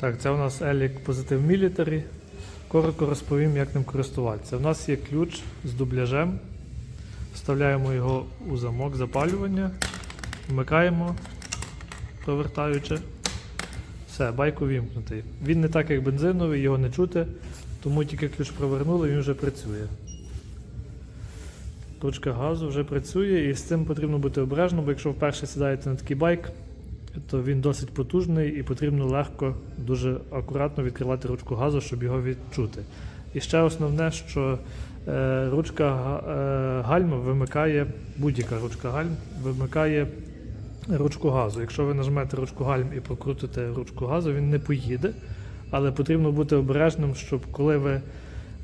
Так, це у нас Елік Positive Military. Коротко розповім, як ним користуватися. У нас є ключ з дубляжем. Вставляємо його у замок запалювання, вмикаємо, провертаючи. Все, байк увімкнутий. Він не так, як бензиновий, його не чути, тому тільки ключ провернули, він вже працює. Ручка газу вже працює, і з цим потрібно бути обережним, бо якщо вперше сідаєте на такий байк, то він досить потужний і потрібно легко, дуже акуратно відкривати ручку газу, щоб його відчути. І ще основне, що е, ручка е, гальма вимикає, будь-яка ручка гальм вимикає ручку газу. Якщо ви нажмете ручку гальм і прокрутите ручку газу, він не поїде. Але потрібно бути обережним, щоб коли ви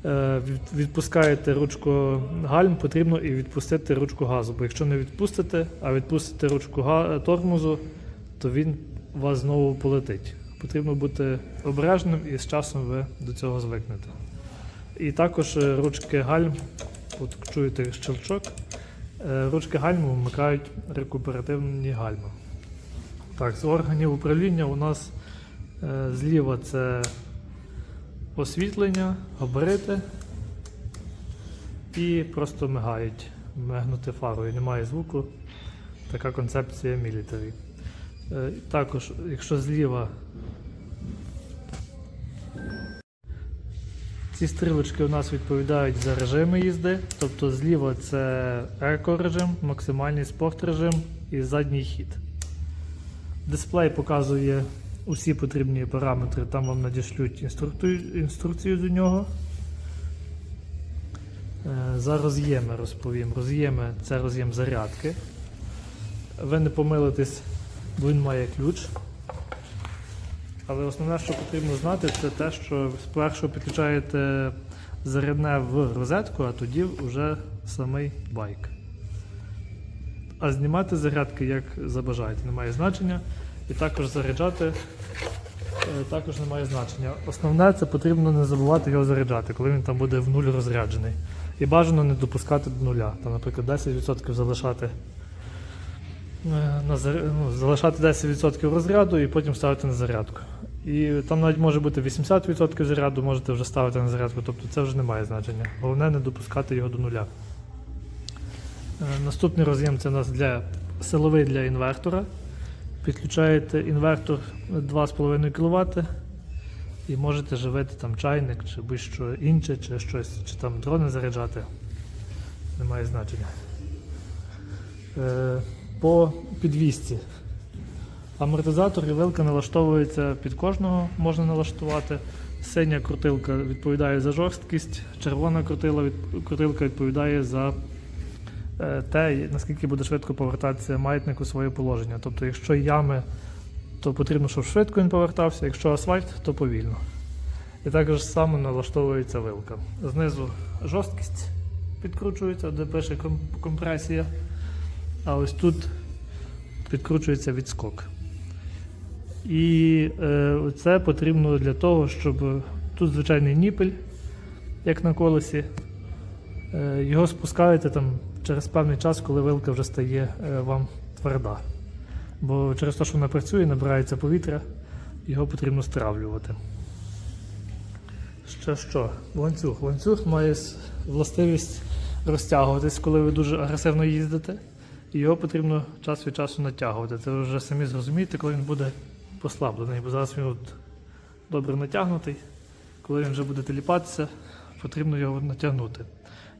е, відпускаєте ручку гальм, потрібно і відпустити ручку газу. Бо якщо не відпустите, а відпустите ручку га- тормозу, то він вас знову полетить. Потрібно бути обережним і з часом ви до цього звикнете. І також е, ручки гальм, от чуєте щелчок, е, ручки гальму вмикають рекуперативні гальма. Так, з органів управління у нас е, зліва це освітлення, габарити і просто мигають. Мигнути фарою, немає звуку. Така концепція мілітарі. Е, Також, якщо зліва ці стрілочки у нас відповідають за режими їзди, тобто зліва це еко-режим, максимальний спорт режим і задній хід. Дисплей показує усі потрібні параметри, там вам надішлють інструкцію до нього. Е, За роз'єми розповім. Роз'єми це роз'єм зарядки. Ви не помилитесь, він має ключ. Але основне, що потрібно знати, це те, що спершу підключаєте зарядне в розетку, а тоді вже самий байк. А знімати зарядки як забажаєте, немає значення. І також заряджати е, також немає значення. Основне це потрібно не забувати його заряджати, коли він там буде в нуль розряджений. І бажано не допускати до нуля. Там, наприклад, 10% залишати на зар- ну, залишати 10% розряду і потім ставити на зарядку. І там навіть може бути 80% заряду, можете вже ставити на зарядку, тобто це вже не має значення. Головне не допускати його до нуля. Е, Наступний роз'єм це у нас для силовий для інвертора. Підключаєте інвертор 2,5 кВт і можете живити там чайник чи будь-що інше, чи щось, чи там дрони заряджати. Немає значення. По підвісці. Амортизатор і вилка налаштовується під кожного, можна налаштувати. Синя крутилка відповідає за жорсткість, червона крутилка відповідає за е, те, наскільки буде швидко повертатися маятник у своє положення. Тобто, якщо ями, то потрібно, щоб швидко він повертався, якщо асфальт, то повільно. І також саме налаштовується вилка. Знизу жорсткість підкручується, де пише компресія, а ось тут підкручується відскок. І е, це потрібно для того, щоб тут звичайний ніпель, як на колесі. Е, його спускаєте там через певний час, коли вилка вже стає е, вам тверда. Бо через те, що вона працює, набирається повітря, його потрібно стравлювати. Ще що? Ланцюг. Ланцюг має властивість розтягуватись, коли ви дуже агресивно їздите. І його потрібно час від часу натягувати. Це ви вже самі зрозумієте, коли він буде послаблений. Бо зараз він от добре натягнутий. Коли він вже буде теліпатися, потрібно його натягнути.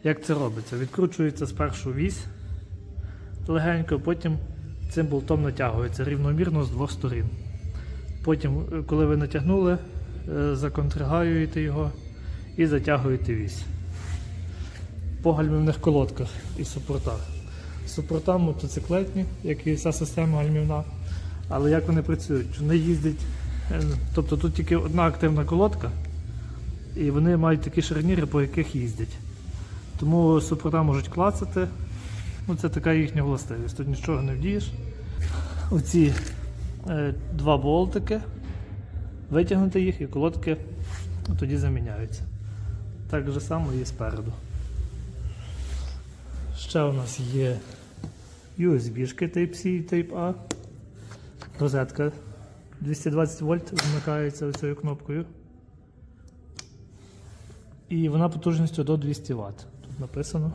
Як це робиться? Відкручується спершу вісь легенько, потім цим болтом натягується рівномірно з двох сторін. Потім, е, коли ви натягнули, е, законтрагаюєте його і затягуєте вісь. По гальмівних колодках і супортах. Супорта мотоциклетні, як і вся система гальмівна. Але як вони працюють? Вони їздять. е, Тобто тут тільки одна активна колодка, і вони мають такі шарніри, по яких їздять. Тому супорта можуть клацати. Ну, це така їхня властивість. Тут нічого не вдієш. Оці е, два болтики, витягнути їх і колодки тоді заміняються. Так же само і спереду. Ще у нас є USB-шки Type-C і Type-A, розетка 220 вольт вмикається цією кнопкою. І вона потужністю до 200 Вт. Тут написано.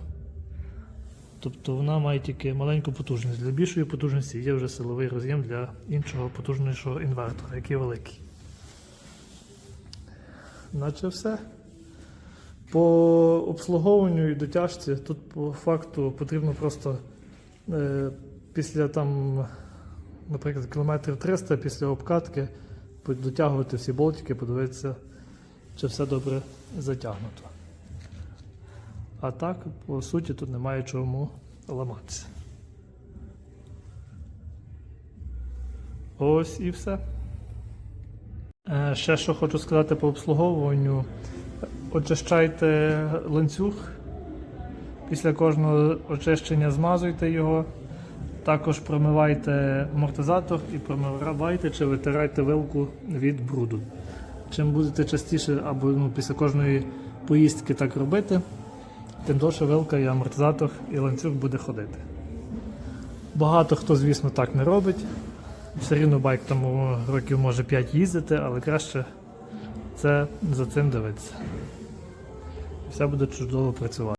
Тобто вона має тільки маленьку потужність. Для більшої потужності є вже силовий роз'єм для іншого потужнішого інвертора, який великий. Наче все. По обслуговуванню і дотяжці тут по факту потрібно просто е, після там, наприклад, кілометрів 300 після обкатки дотягувати всі болтики, подивитися, чи все добре затягнуто. А так, по суті, тут немає чому ламатися. Ось і все. Е, Ще що хочу сказати по обслуговуванню. Очищайте ланцюг. Після кожного очищення змазуйте його. Також промивайте амортизатор і промивайте чи витирайте вилку від бруду. Чим будете частіше або ну, після кожної поїздки так робити, тим довше вилка і амортизатор і ланцюг буде ходити. Багато хто, звісно, так не робить. Все рівно байк там років може 5 їздити, але краще це за цим дивитися. Все буде чудово працювати.